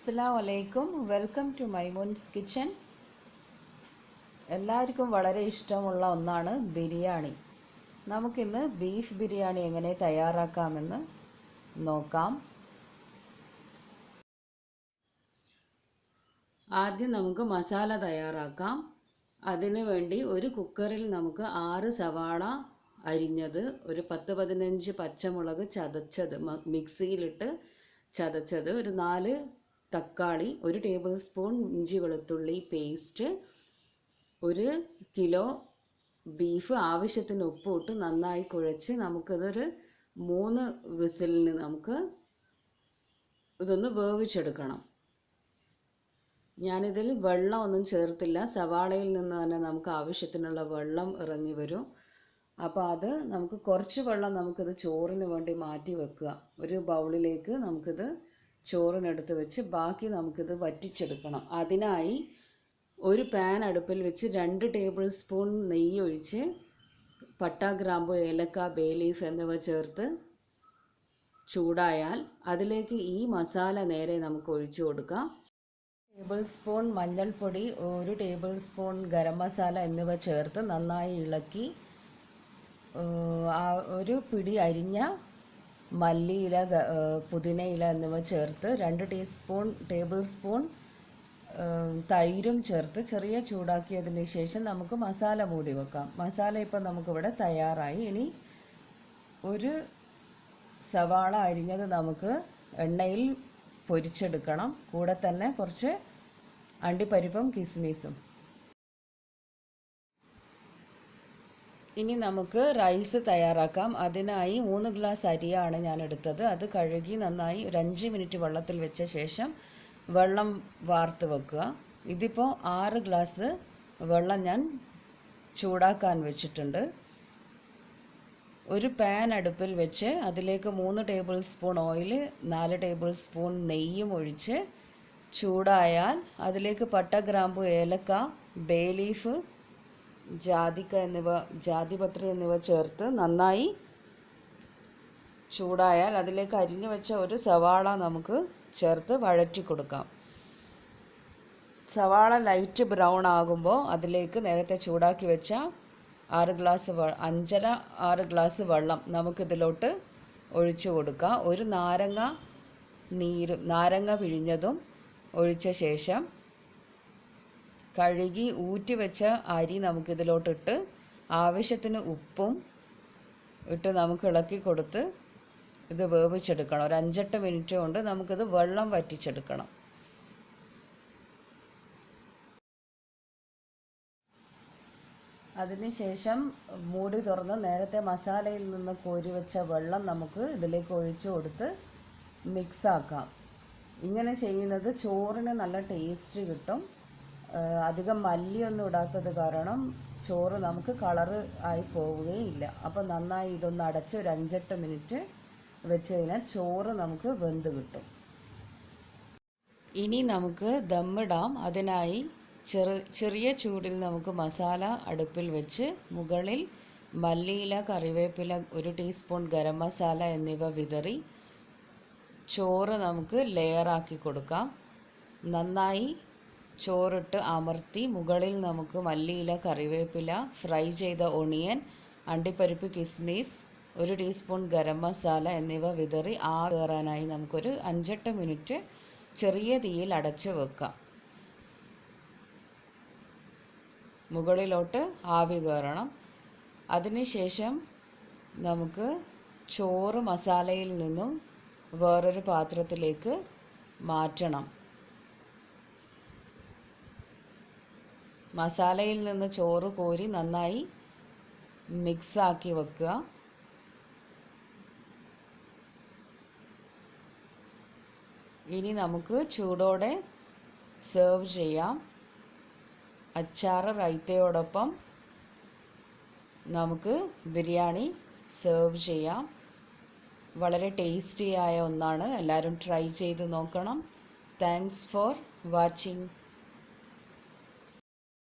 അസ്സാം വലൈക്കും welcome to Maimoons kitchen എല്ലാവർക്കും വളരെ ഇഷ്ടമുള്ള ഒന്നാണ് ബിരിയാണി. നമുക്കിന്ന് ബീഫ് ബിരിയാണി എങ്ങനെ തയ്യാറാക്കാമെന്ന് നോക്കാം. ആദ്യം നമുക്ക് മസാല തയ്യാറാക്കാം. അതിനു വേണ്ടി ഒരു കുക്കറിൽ നമുക്ക് ആറ് സവാള അരിഞ്ഞത് ഒരു പത്ത് പതിനഞ്ച് പച്ചമുളക് ചതച്ചത് മിക്സിയിലിട്ട് ചതച്ചത് ഒരു നാല് തക്കാളി ഒരു ടേബിൾ സ്പൂൺ ഇഞ്ചി വെളുത്തുള്ളി പേസ്റ്റ് ഒരു കിലോ ബീഫ് ആവശ്യത്തിന് ഉപ്പിട്ട് നന്നായി കുഴച്ച് നമുക്കിതൊരു മൂന്ന് വിസിലിന് നമുക്ക് ഇതൊന്ന് വേവിച്ചെടുക്കണം. ഞാനിതിൽ വെള്ളം ഒന്നും ചേർത്തില്ല. സവാളയിൽ നിന്ന് തന്നെ നമുക്ക് ആവശ്യത്തിനുള്ള വെള്ളം ഇറങ്ങി വരും. അപ്പോൾ അത് നമുക്ക് കുറച്ച് വെള്ളം നമുക്കിത് ചോറിന് വേണ്ടി മാറ്റി വെക്കുക. ഒരു ബൗളിലേക്ക് നമുക്കിത് ചോറിനെടുത്ത് വെച്ച് ബാക്കി നമുക്കിത് വറ്റിച്ചെടുക്കണം. അതിനായി ഒരു പാൻ അടുപ്പിൽ വെച്ച് രണ്ട് ടേബിൾ സ്പൂൺ നെയ്യ് ഒഴിച്ച് പട്ട ഗ്രാമ്പു ഏലക്ക ബേ ലീഫ് എന്നിവ ചേർത്ത് ചൂടായാൽ അതിലേക്ക് ഈ മസാല നേരെ നമുക്ക് ഒഴിച്ചു കൊടുക്കാം. ടേബിൾ സ്പൂൺ മഞ്ഞൾപ്പൊടി ഒരു ടേബിൾ സ്പൂൺ ഗരം മസാല എന്നിവ ചേർത്ത് നന്നായി ഇളക്കി ഒരു പിടി അരിഞ്ഞ മല്ലിയില പുതിനയില എന്നിവ ചേർത്ത് രണ്ട് ടീസ്പൂൺ ടേബിൾ സ്പൂൺ തൈരും ചേർത്ത് ചെറിയ ചൂടാക്കിയതിന് ശേഷം നമുക്ക് മസാല മൂടി വെക്കാം. മസാല ഇപ്പം നമുക്കിവിടെ തയ്യാറായി. ഇനി ഒരു സവാള അരിഞ്ഞത് നമുക്ക് എണ്ണയിൽ പൊരിച്ചെടുക്കണം. കൂടെ തന്നെ കുറച്ച് അണ്ടിപ്പരിപ്പും കിസ്മിസും. ഇനി നമുക്ക് റൈസ് തയ്യാറാക്കാം. അതിനായി മൂന്ന് ഗ്ലാസ് അരിയാണ് ഞാൻ എടുത്തത് അത് കഴുകി നന്നായി ഒരു അഞ്ച് മിനിറ്റ് വെള്ളത്തിൽ വെച്ച ശേഷം വെള്ളം വാർത്ത് വെക്കുക. ഇതിപ്പോൾ ആറ് ഗ്ലാസ് വെള്ളം ഞാൻ ചൂടാക്കാൻ വെച്ചിട്ടുണ്ട്. ഒരു പാൻ അടുപ്പിൽ വെച്ച് അതിലേക്ക് മൂന്ന് ടേബിൾ സ്പൂൺ ഓയിൽ നാല് ടേബിൾ സ്പൂൺ നെയ്യും ഒഴിച്ച് ചൂടായാൽ അതിലേക്ക് പട്ട ഗ്രാമ്പു ഏലക്ക ബേ ലീഫ് ജാതിക്ക എന്നിവ ജാതിപത്രി എന്നിവ ചേർത്ത് നന്നായി ചൂടായാൽ അതിലേക്ക് അരിഞ്ഞു വെച്ച ഒരു സവാള നമുക്ക് ചേർത്ത് വഴറ്റി കൊടുക്കാം. സവാള ലൈറ്റ് ബ്രൗൺ ആകുമ്പോൾ അതിലേക്ക് നേരത്തെ ചൂടാക്കി വെച്ച ആറ് ഗ്ലാസ് അഞ്ചര ആറ് ഗ്ലാസ് വെള്ളം നമുക്കിതിലോട്ട് ഒഴിച്ചു കൊടുക്കാം. ഒരു നാരങ്ങ നീര് നാരങ്ങ പിഴിഞ്ഞതും ഒഴിച്ച ശേഷം കഴുകി ഊറ്റി വെച്ച അരി നമുക്കിതിലോട്ടിട്ട് ആവശ്യത്തിന് ഉപ്പും ഇട്ട് നമുക്ക് ഇളക്കി കൊടുത്ത് ഇത് വേവിച്ചെടുക്കണം. ഒരു അഞ്ചെട്ട് മിനിറ്റ് കൊണ്ട് നമുക്കിത് വെള്ളം വറ്റിച്ചെടുക്കണം. അതിനുശേഷം മൂടി തുറന്ന് നേരത്തെ മസാലയിൽ നിന്ന് കോരി വെച്ച വെള്ളം നമുക്ക് ഇതിലേക്ക് ഒഴിച്ചു കൊടുത്ത് മിക്സാക്കാം ഇങ്ങനെ ചെയ്യുന്നത് ചോറിന് നല്ല ടേസ്റ്റ് കിട്ടും. അധികം മല്ലിയൊന്നും ഇടാത്തത് കാരണം ചോറ് നമുക്ക് കളറ് ആയി പോവുകയില്ല. അപ്പോൾ നന്നായി ഇതൊന്ന് അടച്ച് ഒരു അഞ്ചെട്ട് മിനിറ്റ് വെച്ച് കഴിഞ്ഞാൽ ചോറ് നമുക്ക് വെന്ത് കിട്ടും. ഇനി നമുക്ക് ദമ്മിടാം അതിനായി ചെറു ചെറിയ ചൂടിൽ നമുക്ക് മസാല അടുപ്പിൽ വെച്ച് മുകളിൽ മല്ലിയില കറിവേപ്പില ഒരു ടീസ്പൂൺ ഗരം മസാല എന്നിവ വിതറി ചോറ് നമുക്ക് ലെയറാക്കി കൊടുക്കാം. നന്നായി ചോറിട്ട് അമർത്തി മുകളിൽ നമുക്ക് മല്ലിയില കറിവേപ്പില ഫ്രൈ ചെയ്ത ഒണിയൻ അണ്ടിപ്പരിപ്പ് കിസ്മിസ് ഒരു ടീസ്പൂൺ ഗരം മസാല എന്നിവ വിതറി ആ കയറാനായി നമുക്കൊരു അഞ്ചെട്ട് മിനിറ്റ് ചെറിയ തീയിൽ അടച്ച് വെക്കാം. മുകളിലോട്ട് ആവി കയറണം. അതിനുശേഷം നമുക്ക് ചോറ് മസാലയിൽ നിന്നും വേറൊരു പാത്രത്തിലേക്ക് മാറ്റണം. മസാലയിൽ നിന്ന് ചോറ് കോരി നന്നായി മിക്സാക്കി വെക്കുക. ഇനി നമുക്ക് ചൂടോടെ സെർവ് ചെയ്യാം. അച്ചാറ് റൈത്തയോടൊപ്പം നമുക്ക് ബിരിയാണി സെർവ് ചെയ്യാം. വളരെ ടേസ്റ്റിയായ ഒന്നാണ്. എല്ലാവരും ട്രൈ ചെയ്ത് നോക്കണം. Thanks for watching